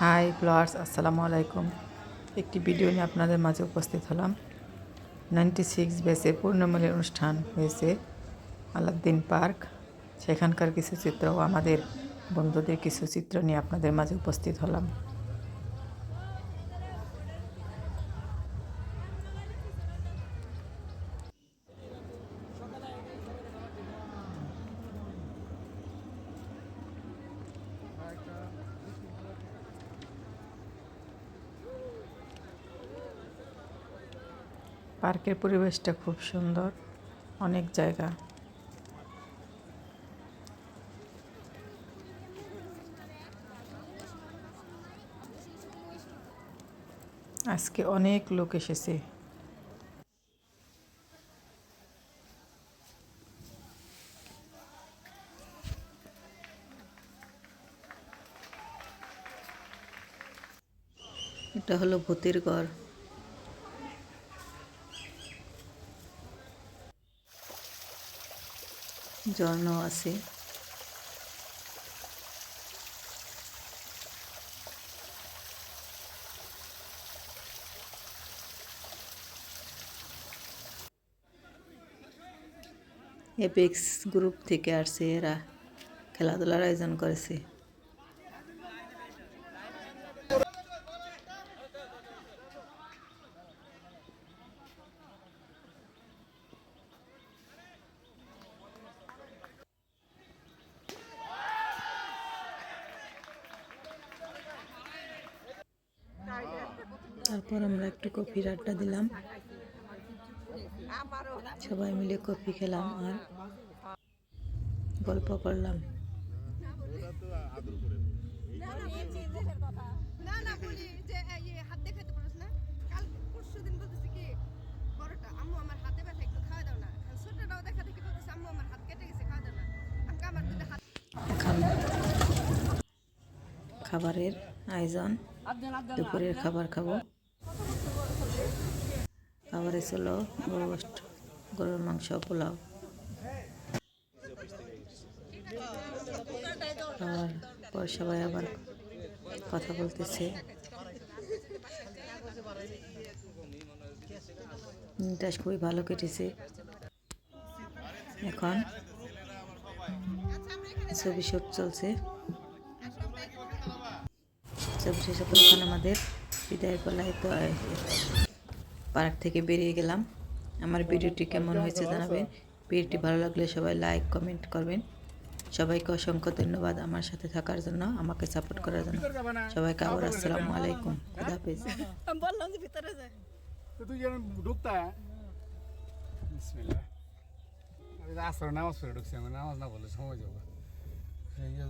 High flowers আসসালামু আলাইকুম। একটি ভিডিও নিয়ে আপনাদের মাঝে উপস্থিত হলাম। নাইনটি সিক্স বেসে পূর্ণমূলের অনুষ্ঠান হয়েছে আলাদ্দিন পার্ক। সেখানকার কিছু চিত্র ও আমাদের বন্ধুদের কিছু চিত্র নিয়ে আপনাদের মাঝে উপস্থিত হলাম। পার্কের পরিবেশটা খুব সুন্দর অনেক জায়গা। আজকে অনেক লোক এসেছে। এটা হলো ভূতের ঘর। ঝর্ণাও আছে। এপেক্স গ্রুপ থেকে আসছে এরা খেলাধুলার আয়োজন করেছে। তারপর আমরা একটু কফির আড্ডা দিলাম। সবাই মিলে কফি খেলাম আর গল্প করলাম। খাবারের আয়োজন। দুপুরের খাবার খাব। খাবারে ছিল রোস্ট গরুর মাংস, পোলাও। খাওয়ার পর সবাই আবার কথা বলতেছে। দিনটা খুবই ভালো কেটেছে। এখন ছবি শুট চলছে। ছবি শেষে আমাদের বিদায় পালায় তো পার্ক থেকে বেরিয়ে গেলাম। আমার ভিডিওটি কেমন হয়েছে জানাবেন। ভিডিওটি ভালো লাগলে সবাই লাইক কমেন্ট করবেন। সবাইকে অসংখ্য ধন্যবাদ আমার সাথে থাকার জন্য আমাকে সাপোর্ট করার জন্য। সবাইকে আবার আসসালামু আলাইকুম। বললাম যে ভিতরে যায় তুই যেন ঢুকতা? বিসমিল্লাহ। আমি আসর নামাজ পড়ে ঢুকছি আমি নামাজ না বলে সময় যাব। সেই যে